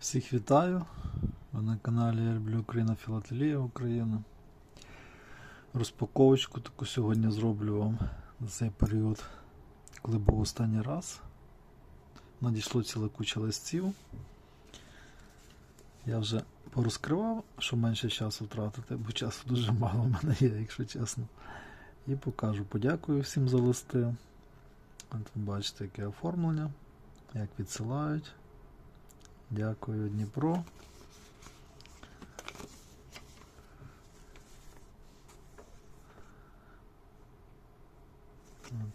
Всіх вітаю. Ви на каналі Я люблю Україна Філателія Україна. Розпаковочку таку сьогодні зроблю вам за цей період, коли був останній раз. Надійшло ціла куча листів. Я вже порозкривав, щоб менше часу втратити, бо часу дуже мало в мене є, якщо чесно. І покажу. Подякую всім за листи. От ви бачите, яке оформлення, як відсилають. Дякую, Дніпро.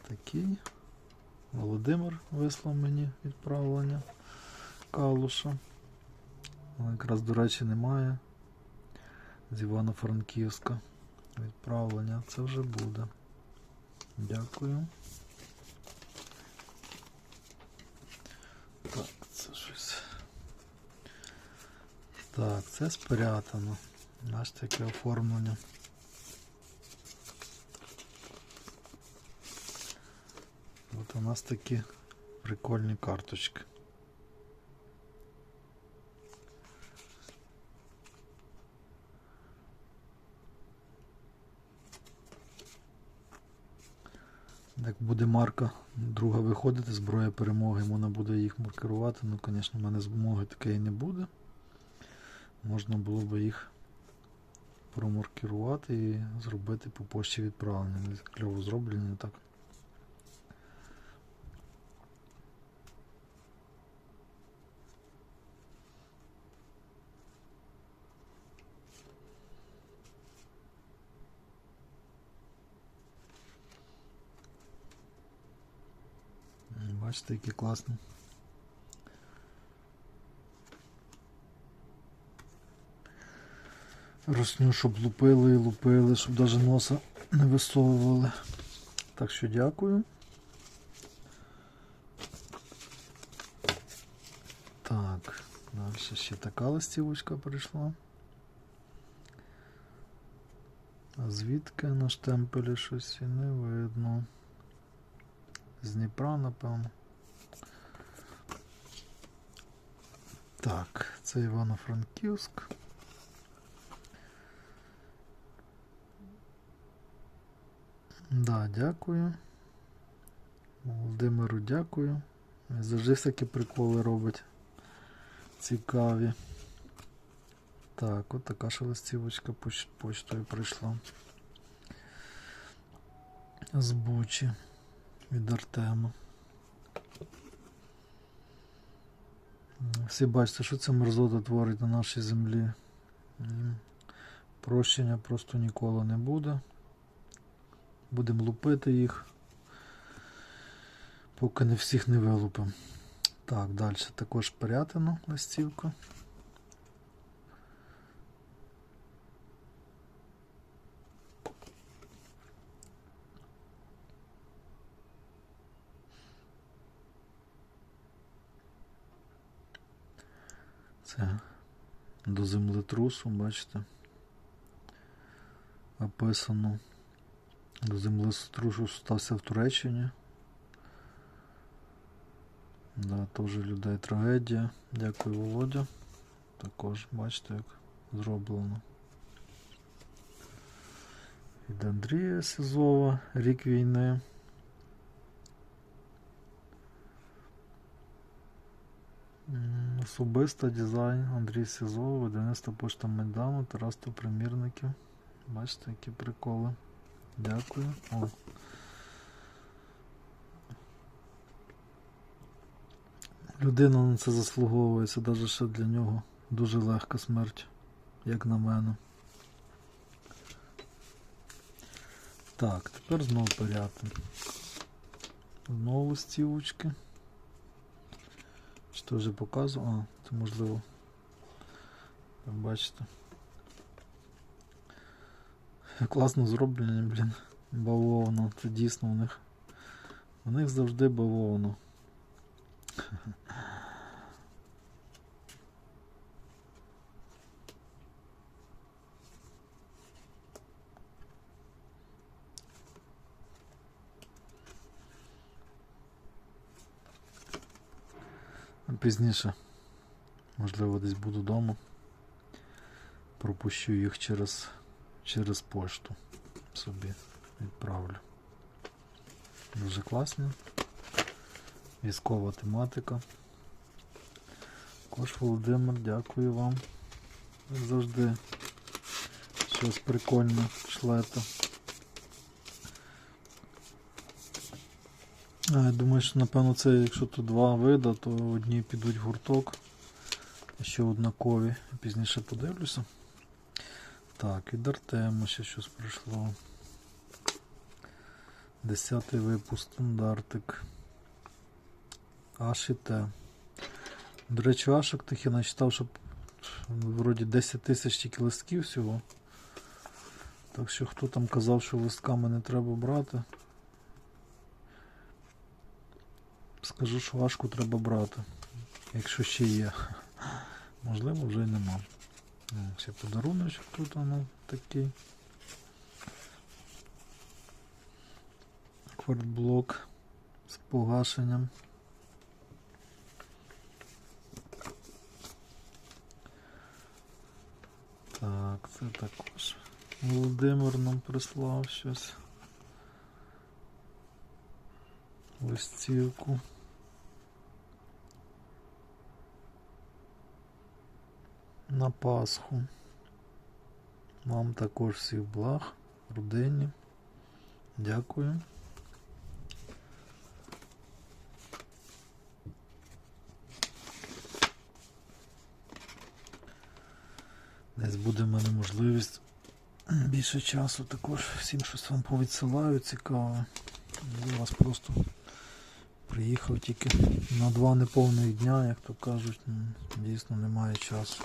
Такий. Володимир вислав мені відправлення калуша. Якраз, до речі, немає. З Івано-Франківська. Відправлення. Це вже буде. Дякую. Так, це щось. Так, це спрятано. Бачите, таке оформлення. От у нас такі прикольні карточки. Як буде марка друга виходити, зброя перемоги, можна буде їх маркерувати. Ну, звісно, в мене змоги такої не буде. Можна було би їх промаркерувати і зробити по пошті відправлення. Кльово зроблені так. Бачите, які класні. Росню, щоб лупили і лупили, щоб навіть носа не висовували. Так що дякую. Так, далі ще така листівочка прийшла. А звідки на штемпелі щось і не видно. З Дніпра, напевно. Так, це Івано-Франківськ. Да, дякую. Володимиру дякую. Завжди всякі приколи робить. Цікаві. Так, от така поч- почтою прийшла. З Бучі від Артема. Всі бачите, що це мерзота творить на нашій землі. Прощення просто ніколи не буде. Будемо лупити їх, поки не всіх не вилупимо. Так, далі також Пирятино листівка. Це до землетрусу, бачите, описано. До землетрусу стався в Туреччині. Да, теж людей трагедія. Дякую, Володя. Також бачите, як зроблено. Від Андрія Сізова, рік війни. Особиста дизайн Андрій Сізов, видавництво пошта Майдану, Тараста примірників. Бачите, які приколи. Дякую. О. Людина на це заслуговує, це навіть ще для нього дуже легка смерть, як на мене. Так, тепер знову порядок. Знову листівочки. Що вже показував? А, це можливо. Бачите. Класно зроблені, блін. Бавовно. Це дійсно у них. У них завжди бавовно. Пізніше Можливо, десь буду вдома. Пропущу їх через, через пошту собі відправлю. Дуже класно. Військова тематика. Також Володимир, дякую вам. Як завжди. Щось прикольне шлете. Я думаю, що напевно це, якщо тут два вида, то одні підуть в гурток, ще однакові. Пізніше подивлюся. Так, від Артема ще щось прийшло. Десятий випуск стандартик. Аш і Т. До речі, ашок тих я начитав, що вроді 10 тисяч тільки листків всього. Так що хто там казав, що листками не треба брати. Скажу, що важку треба брати. Якщо ще є. Можливо, вже й нема. О, Ще подаруночок тут воно такий. Квартблок з погашенням. Так, це також Володимир нам прислав щось. Листівку. На Пасху. Вам також всіх благ, родині. Дякую. Десь буде в мене можливість більше часу також всім щось вам повідсилаю цікаве. Я вас просто приїхав тільки на два неповних дня, як то кажуть, дійсно немає часу.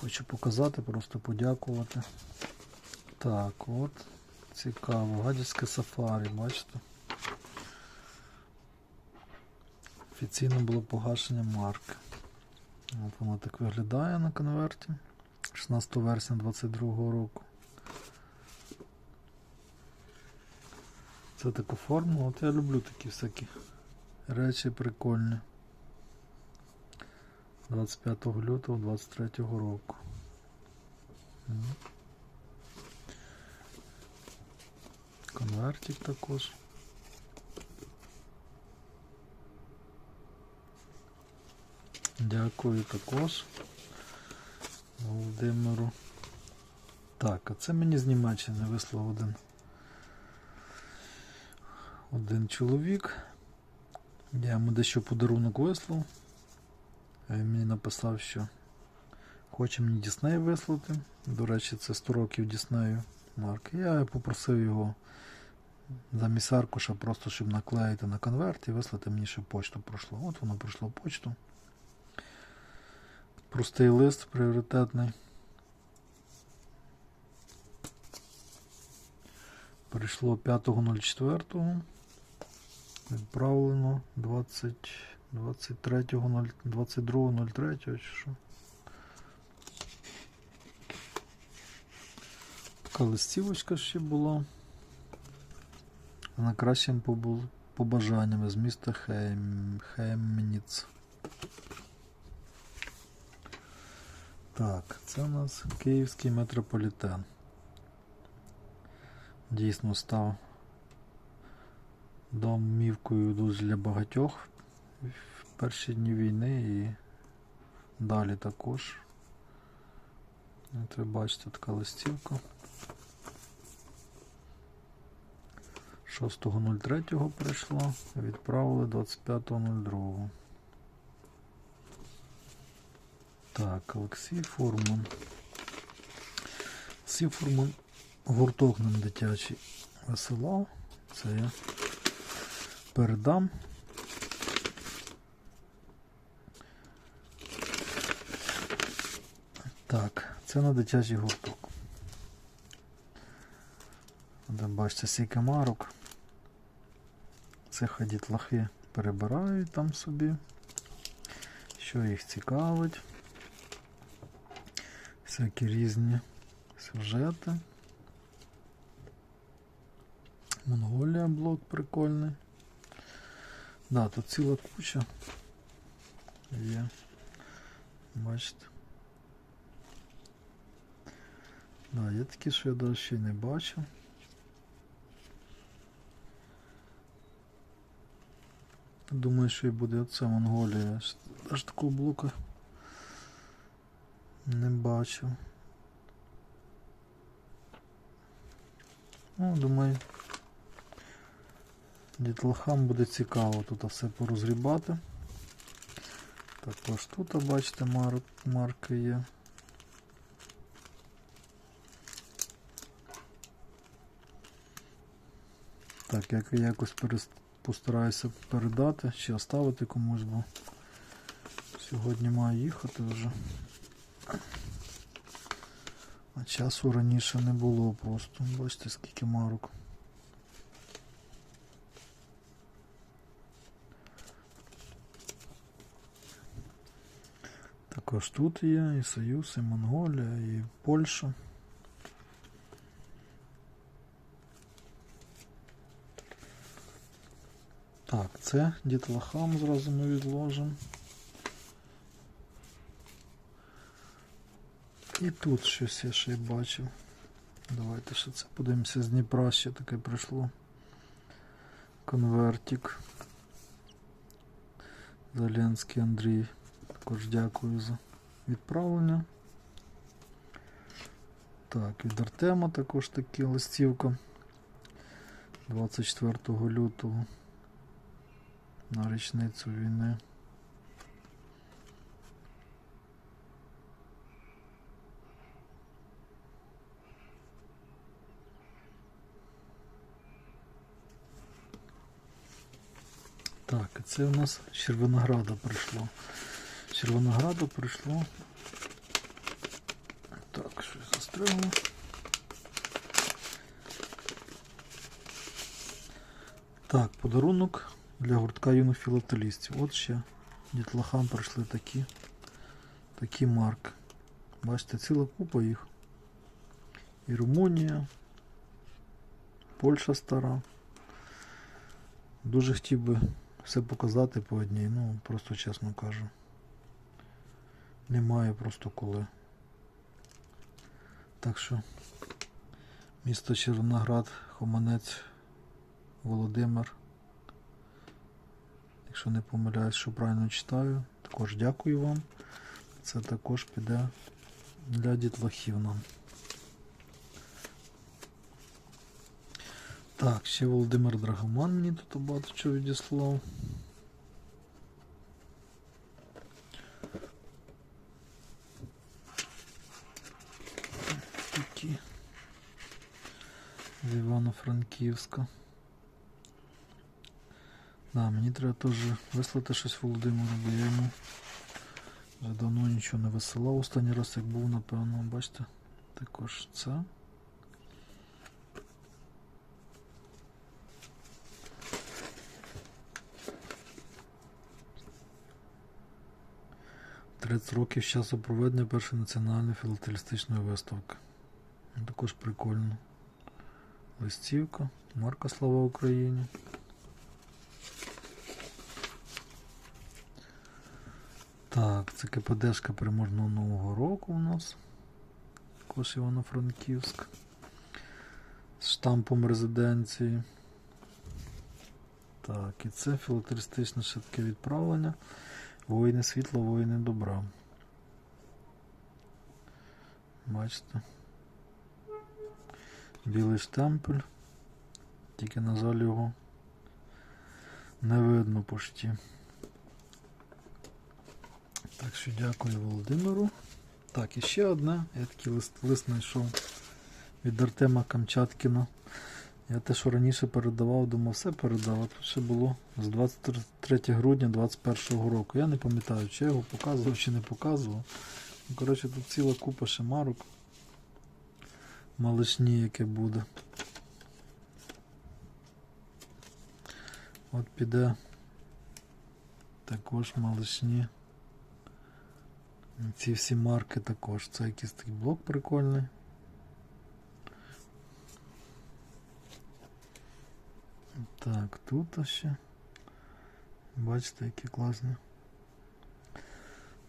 Хочу показати, просто подякувати. Так, от, цікаво, гадяцьке сафарі, бачите? Офіційно було погашення марки. От воно так виглядає на конверті. 16 вересня 22 року. Це така формула. От я люблю такі всякі речі прикольні. 25 лютого 23 року. Конвертик також. Дякую також Володимиру. Так, а це мені з Німеччини вислав один. Один чоловік. Я йому дещо подарунок вислав. Він мені написав, що хоче мені Дісней вислати. До речі, це 100 років Діснею марки. Я попросив його замість аркуша, просто щоб наклеїти на конверт і вислати мені, щоб почту пройшло. От воно пройшло почту. Простий лист пріоритетний. Прийшло 5.04. Відправлено 20, 23.0, 22.03 чи що. Така листівочка ще була. З найкращим побу- побажаннями з міста Хейм... Хемніц. Так, це у нас київський метрополітен. Дійсно став домівкою дуже для багатьох перші дні війни і далі також. От ви бачите така листівка. 6.03 прийшла, відправили 25.02. Так, Олексій Фурман. Олексій Фурман гурток нам дитячий висилав. Це я передам. Так, це на дитячий гурток. Де бачите, скільки марок. Це ходять лахи перебирають там собі. Що їх цікавить. Всякі різні сюжети. Монголія блок прикольний. Да, тут ціла куча. Є. Бачите. Да, є такі, що я навіть ще не бачив. Думаю, що і буде оце Монголія. Аж- такого блока не бачив. Ну, думаю, дітлахам буде цікаво тут все порозгрібати. Також тут, бачите, марки є. Так, як я якось постараюся передати чи оставити комусь, бо сьогодні маю їхати вже. А часу раніше не було просто. Бачите, скільки марок. Також тут є і Союз, і Монголія, і Польща. Так, це дітлахам зразу ми відложимо. І тут щось я ще й бачив. Давайте ще це подивимося з Дніпра ще таке прийшло. Конвертик. Зеленський Андрій. Також дякую за відправлення. Так, від Артема також такі листівка. 24 лютого. На річницю війни. Так, і це у нас Червонограда прийшло. З Червонограда прийшло. Так, щось застряло. Так, подарунок для гуртка юних філателістів. От ще дітлахам прийшли такі, такі марки. Бачите, ціла купа їх. І Румунія, Польща стара. Дуже хотів би все показати по одній, ну просто чесно кажу. Немає просто коли. Так що місто Червоноград, Хоманець, Володимир. Якщо не помиляюсь, що правильно читаю, також дякую вам. Це також піде для дітлахів нам. Так, ще Володимир Драгоман мені тут багато чого відіслав. З Івано-Франківська. Да, мені треба теж вислати щось Володимиру, бо я йому вже давно нічого не висилав. Останній раз як був, напевно, бачите, також це. Тридцять років з часу проведення першої національної філателістичної виставки. Також прикольно. Листівка, марка Слава Україні. Так, це КПДшка переможного Нового року у нас. Також Івано-Франківськ. З штампом резиденції. Так, і це філателістичне ще таке відправлення. Воїни світла, воїни добра. Бачите? Білий штемпель. Тільки на жаль його не видно почти. Так що дякую Володимиру. Так, і ще одне. Я такий лист, лист знайшов від Артема Камчаткіна. Я те, що раніше передавав, думав, все передав. Тут ще було з 23 грудня 2021 року. Я не пам'ятаю, чи я його показував, чи не показував. Ну, коротше, тут ціла купа ще марок. Малишні, яке буде. От піде також малишні. Ці всі марки також. Це якийсь такий блок прикольний. Так, тут ще. Бачите, які класні.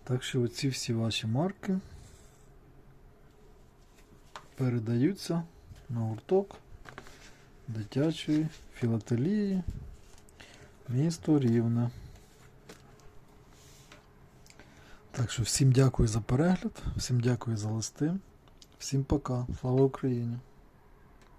Так що оці всі ваші марки передаються на гурток дитячої філателії місто Рівне. Так що всім дякую за перегляд, всім дякую за листи, всім пока. Слава Україні!